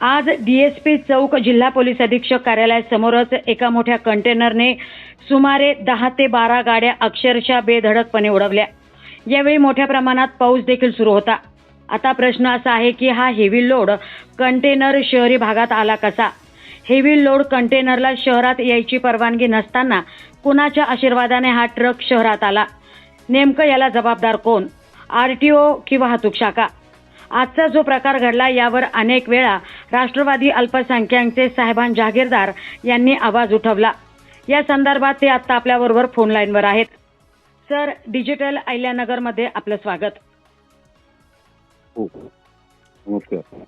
आज डीएसपी चौक जिल्हा पोलीस अधीक्षक कार्यालयासमोरच एका मोठ्या कंटेनरने सुमारे दहा ते बारा गाड्या अक्षरशः बेधडकपणे उडवल्या. यावेळी मोठ्या प्रमाणात पाऊस देखील सुरू होता. आता प्रश्न असा आहे की हा हेवी लोड कंटेनर शहरी भागात आला कसा? हेवी लोड कंटेनरला शहरात यायची परवानगी नसताना कुणाच्या आशीर्वादाने हा ट्रक शहरात आला? नेमकं याला जबाबदार कोण? आर टी ओ की वाहतूक शाखा? आजचा जो प्रकार घडला यावर अनेक वेळा राष्ट्रवादी अल्पसंख्याकचे साहेबान जहागीरदार यांनी आवाज उठवला. या संदर्भात ते आता आपल्याबरोबर फोन लाईनवर आहेत. सर डिजिटल अहिल्यानगरमध्ये आपलं स्वागत. हो नमस्कार.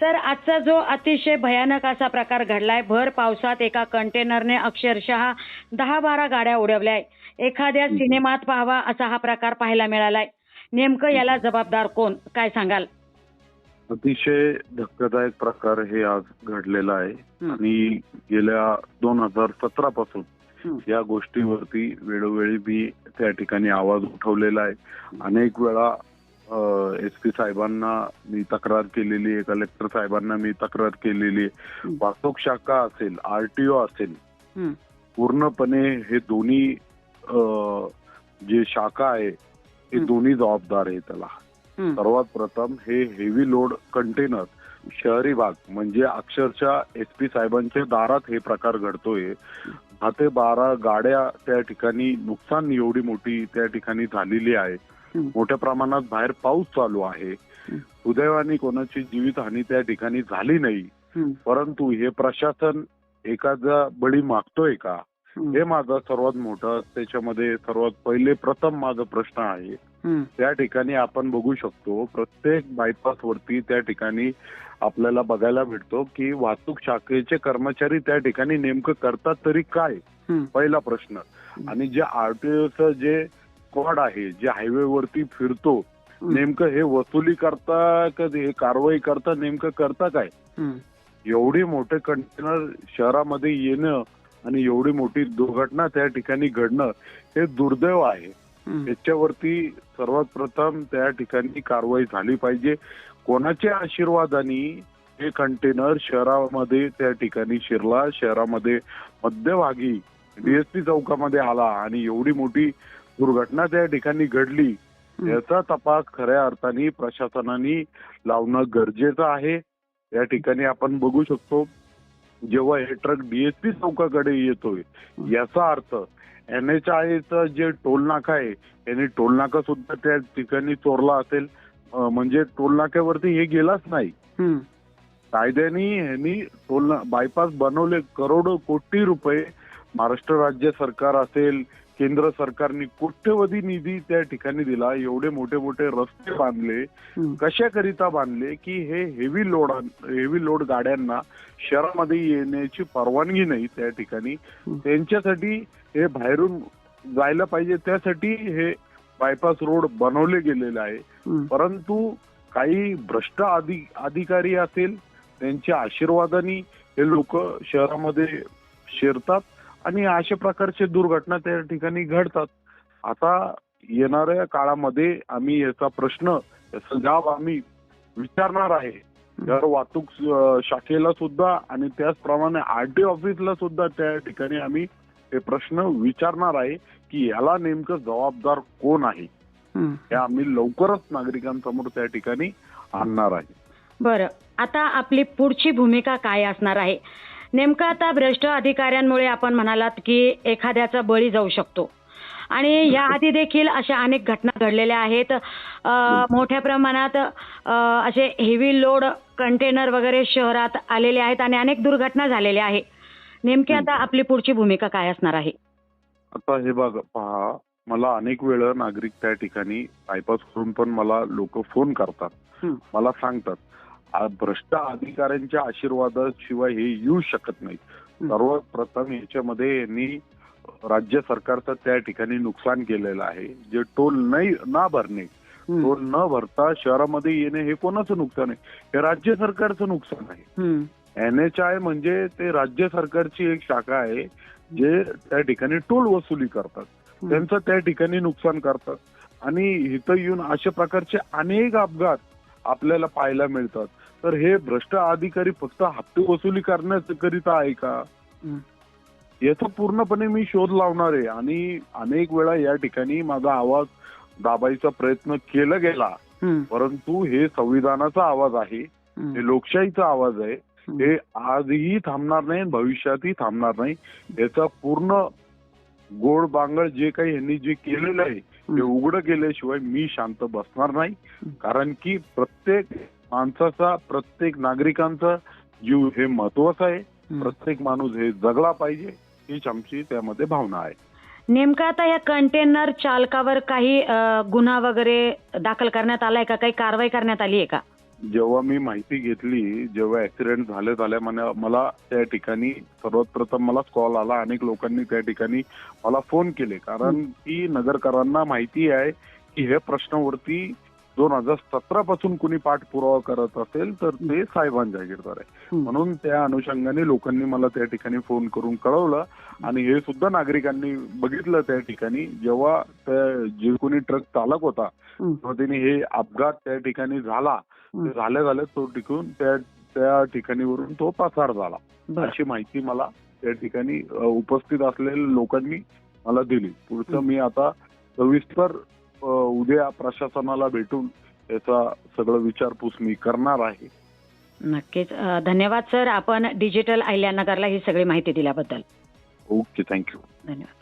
सर आजचा जो अतिशय भयानक असा प्रकार घडलाय भर पावसात एका कंटेनरने अक्षरशः दहा बारा गाड्या उडवल्याय. एखाद्या सिनेमात पाहावा असा हा प्रकार पाहायला मिळालाय. नेमकं याला जबाबदार कोण? काय सांगाल? अतिशय धक्कादायक प्रकार हे आज घडलेला आहे. आणि गेल्या दोन हजार सतरा पासून. या गोष्टीवरती वेळोवेळी मी त्या ठिकाणी आवाज उठवलेला आहे अनेक वेळा एस पी साहेबांना मी तक्रार केलेली आहे कलेक्टर साहेबांना मी तक्रार केलेली आहे. वाहतूक शाखा असेल आरटीओ असेल. पूर्णपणे हे दोन्ही जे शाखा आहे हे. दोन्ही जबाबदार आहे त्याला. सर्वात प्रथम हे हेवी लोड कंटेनर शहरी भाग म्हणजे अक्षरशः एस पी साहेबांच्या दारात हे प्रकार घडतोय दहा ते बारा गाड्या त्या ठिकाणी नुकसान एवढी मोठी त्या ठिकाणी झालेली आहे. मोठ्या प्रमाणात बाहेर पाऊस चालू आहे. सुदैवाने कोणाची जीवितहानी त्या ठिकाणी झाली नाही. परंतु हे प्रशासन एखादा बळी मागतोय का हं. माझा सर्वात मोठा त्याच्यामध्ये सर्वात पहिले प्रथम माझा प्रश्न आहे. त्या ठिकाणी आपण बघू शकतो प्रत्येक बायपास वरती त्या ठिकाणी आपल्याला बघायला भेटतो की वाहतूक शाखेचे कर्मचारी त्या ठिकाणी नेमकं करतात तरी काय. पहिला प्रश्न आणि जे आरटीओचं जे स्क्वॉड आहे जे हायवे वरती फिरतो. नेमकं हे वसुली करता का हे कारवाई करता नेमकं करता काय. एवढी मोठे कंटेनर शहरामध्ये येणं आणि एवढी मोठी दुर्घटना त्या ठिकाणी घडणं हे दुर्दैव आहे हं. याच्यावरती सर्वात प्रथम त्या ठिकाणी कारवाई झाली पाहिजे कोणाच्या आशीर्वादाने हे कंटेनर शहरामध्ये त्या ठिकाणी शिरला शहरामध्ये मध्यभागी डीएसपी चौकामध्ये आला आणि एवढी मोठी दुर्घटना त्या ठिकाणी घडली. याचा तपास खऱ्या अर्थाने प्रशासनाने लावणं गरजेचं आहे या ठिकाणी आपण बघू शकतो जेव्हा हे ट्रक डीएसपी चौकाकडे येतोय याचा अर्थ एन एच आयचं जे टोल नाका आहे यांनी टोल नाका सुद्धा त्या ठिकाणी चोरला असेल. म्हणजे टोल नाक्यावरती हे गेलाच नाही. कायद्याने ह्यांनी टोल बायपास बनवले करोडो कोटी रुपये. महाराष्ट्र राज्य सरकार असेल केंद्र सरकारने कोट्यवधी निधी त्या ठिकाणी दिला. एवढे मोठे मोठे रस्ते बांधले. कशाकरिता बांधले? की हे हेवी लोड हेवी लोड गाड्यांना शहरामध्ये येण्याची परवानगी नाही त्या ठिकाणी. त्यांच्यासाठी हे बाहेरून जायला पाहिजे. त्यासाठी हे बायपास रोड बनवले गेलेले आहे. परंतु काही भ्रष्ट अधि अधिकारी असेल त्यांच्या आशीर्वादाने हे लोक शहरामध्ये शिरतात. आणि अशा प्रकारचे दुर्घटना त्या ठिकाणी घडतात. आता येणाऱ्या काळामध्ये आम्ही याचा प्रश्न याचा जाब आम्ही विचारणार आहे. तर वाहतूक शाखेला सुद्धा आणि त्याचप्रमाणे आरटी ऑफिसला सुद्धा त्या ठिकाणी आम्ही हे प्रश्न विचारणार आहे की याला नेमकं जबाबदार कोण आहे. हे आम्ही लवकरच नागरिकांसमोर त्या ठिकाणी आणणार आहे. बरं. आता आपली पुढची भूमिका काय असणार आहे? नेमकं आता भ्रष्ट अधिकाऱ्यांमुळे आपण म्हणालात की एखाद्याचा बळी जाऊ शकतो. आणि या आधी देखील अशा अनेक घटना घडलेल्या आहेत. मोठ्या प्रमाणात असे हेवी लोड कंटेनर वगैरे शहरात आलेले आहेत आणि अनेक दुर्घटना झालेल्या आहे नेमकी आता आपली पुढची भूमिका काय असणार आहे? आता हे बघ पहा मला अनेक वेळा नागरिक त्या ठिकाणी बायपास करून पण मला लोक फोन करतात. मला सांगतात भ्रष्ट अधिकाऱ्यांच्या आशीर्वादाशिवाय हे येऊ शकत नाही. सर्वात प्रथम याच्यामध्ये यांनी राज्य सरकारचं त्या ठिकाणी नुकसान केलेलं आहे जे टोल नाही ना भरणे. टोल न भरता शहरामध्ये येणे हे कोणाचं नुकसान आहे हे राज्य सरकारचं नुकसान आहे हं. एन एच आय म्हणजे ते राज्य सरकारची एक शाखा आहे जे त्या ठिकाणी टोल वसुली करतात. त्यांचं त्या ठिकाणी नुकसान करतात आणि इथं येऊन अशा प्रकारचे अनेक अपघात आपल्याला पाहायला मिळतात. तर हे भ्रष्ट अधिकारी फक्त हप्ते वसुली करण्याकरिता आहे का. याचा पूर्णपणे मी शोध लावणार आहे. आणि अनेक वेळा या ठिकाणी माझा आवाज दाबायचा प्रयत्न केला गेला. परंतु हे संविधानाचा आवाज आहे. हं, लोकशाहीचा आवाज आहे. हं. हे आजही थांबणार नाही भविष्यातही थांबणार नाही. याचा पूर्ण गोड बांगड जे काही यांनी जे केलेलं आहे ते उघडं केल्याशिवाय मी शांत बसणार नाही. कारण की प्रत्येक माणसाचा प्रत्येक नागरिकांचा जीव हे महत्वाचं आहे. प्रत्येक माणूस हे जगला पाहिजे हीच आमची त्यामध्ये भावना आहे. नेमकं आता या कंटेनर चालकावर काही गुन्हा वगैरे दाखल करण्यात आलाय का? काही कारवाई करण्यात आली आहे का? जेव्हा मी माहिती घेतली जेव्हा ऍक्सिडेंट झाले झाल्या मला त्या ठिकाणी सर्वात प्रथम मला कॉल आला. अनेक लोकांनी त्या ठिकाणी मला फोन केले. कारण की नगरकरांना माहिती आहे की हे प्रश्नावरती दोन हजार सतरा पासून कुणी पाठपुरावा करत असेल तर ते साहेबां जागीरदार आहे. म्हणून त्या अनुषंगाने लोकांनी मला त्या ठिकाणी फोन करून कळवलं. आणि हे सुद्धा नागरिकांनी बघितलं त्या ठिकाणी. जेव्हा जे कोणी ट्रक चालक होता. तेव्हा त्यांनी हे अपघात त्या ठिकाणी झाला. ते झाल्या झाल्या तो टिकून त्या त्या ठिकाणीवरून तो पसार झाला. अशी माहिती मला त्या ठिकाणी उपस्थित असलेल्या लोकांनी मला दिली. पुढचं मी आता सविस्तर उद्या प्रशासनाला भेटून याचा सगळं विचारपूस मी करणार आहे. नक्कीच. धन्यवाद सर. आपण डिजिटल अहिल्यानगरला ही सगळी माहिती दिल्याबद्दल. Okay thank you. धन्यवाद.